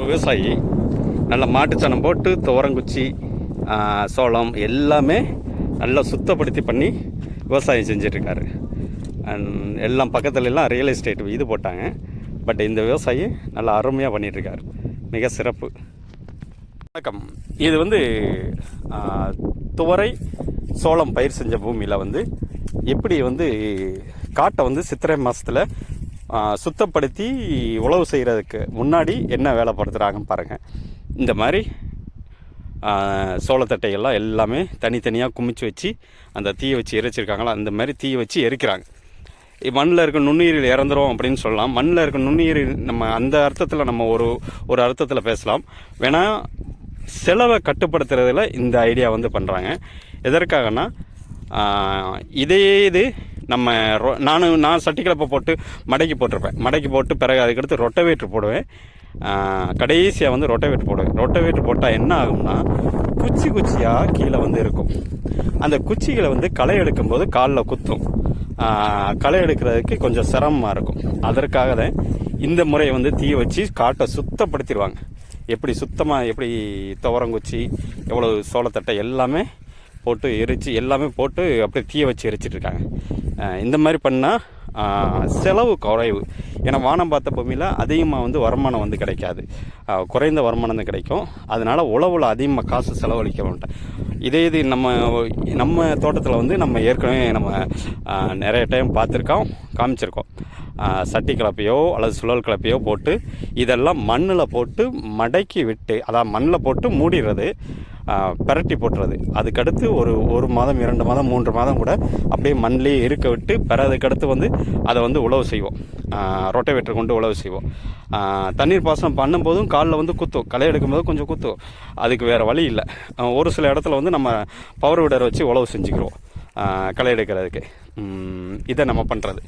ஒரு விவசாயி நல்ல மாட்டுச்சாணம் போட்டு துவரங்குச்சி சோளம் எல்லாமே நல்லா சுத்தப்படுத்தி பண்ணி விவசாயம் செஞ்சிட்ருக்காரு. எல்லாம் பக்கத்துல எல்லாம் ரியல் எஸ்டேட் இது போட்டாங்க. பட் இந்த விவசாயி நல்லா அருமையாக பண்ணிகிட்ருக்காரு மிக சிறப்பு. வணக்கம். இது வந்து துவரை சோளம் பயிர் செஞ்ச பூமியில் வந்து எப்படி வந்து காட்டை வந்து சித்திரை மாதத்தில் சுத்தப்படுத்தி உழவு செய்கிறதுக்கு முன்னாடி என்ன வேலைப்படுத்துகிறாங்கன்னு பாருங்கள் இந்த மாதிரி ஆ, சோளத்தட்டையெல்லாம் எல்லாமே தனித்தனியாக குமிச்சு வச்சு அந்த தீயை வச்சு எரிச்சிருக்காங்களா? அந்த மாதிரி தீயை வச்சு எரிக்கிறாங்க. மண்ணில் இருக்க நுண்ணுயிரில் இறந்துரும் அப்படின்னு சொல்லலாம். மண்ணில் இருக்க நுண்ணுயிரில் நம்ம அந்த அர்த்தத்தில் நம்ம ஒரு ஒரு அர்த்தத்தில் பேசலாம். வேணா செலவை கட்டுப்படுத்துறதுல இந்த ஐடியா வந்து பண்ணுறாங்க எதற்காகனா இதே இது நம்ம ரொ- நானும் நான் சட்டி போட்டு மடக்கி போட்டிருப்பேன். மடக்கி போட்டு பிறகு அதுக்கடுத்து ரொட்டவேட்ரு போடுவேன். கடைசியாக வந்து ரொட்டவேட்ரு போடுவேன். ரொட்டவேட்ரு போட்டால் என்ன ஆகும்னா குச்சி குச்சியாக கீழே வந்து இருக்கும். அந்த குச்சிகளை வந்து களை எடுக்கும்போது காலில் குத்தும். களை எடுக்கிறதுக்கு கொஞ்சம் சிரமமாக இருக்கும். அதற்காக தான் இந்த முறையை வந்து தீ வச்சு காட்டை சுத்தப்படுத்திடுவாங்க. எப்படி சுத்தமாக எப்படி துவரங்குச்சி எவ்வளோ சோளத்தட்டை எல்லாமே போட்டு எரித்து எல்லாமே போட்டு அப்படியே தீயை வச்சு எரிச்சிட்ருக்காங்க இந்த மாதிரி பண்ணால் செலவு குறைவு. ஏன்னா வானம் பார்த்த பூமியில் அதிகமாக வந்து வருமானம் வந்து கிடைக்காது. குறைந்த வருமானம் தான் கிடைக்கும். அதனால் உழவில் அதிகமாக காசு செலவழிக்க மாட்டேன் இதே இது நம்ம நம்ம தோட்டத்தில் வந்து நம்ம ஏற்கனவே நம்ம நிறைய டைம் பார்த்துருக்கோம் காமிச்சிருக்கோம். சட்டி கலப்பையோ அல்லது சுழல் கலப்பையோ போட்டு இதெல்லாம் மண்ணில் போட்டு மடக்கி விட்டு அதான் மண்ணில் போட்டு மூடிடுறது. பிரட்டி போட்டுறது. அதுக்கடுத்து ஒரு ஒரு மாதம் இரண்டு மாதம் மூன்று மாதம் கூட அப்படியே மண்ணிலே இருக்க விட்டு பிற அதுக்கடுத்து வந்து அதை வந்து உழவு செய்வோம். ரொட்டவேட்டர் கொண்டு உழவு செய்வோம். தண்ணீர் பாசனம் பண்ணும்போதும் காலில் வந்து குத்தும் களை எடுக்கும்போது கொஞ்சம் குத்தும் அதுக்கு வேறு வழி இல்லை. ஒரு சில இடத்துல வந்து நம்ம பவர் விடரை வச்சு உழவு செஞ்சுக்கிறோம் களை எடுக்கிறதுக்கு. இதை நம்ம பண்ணுறது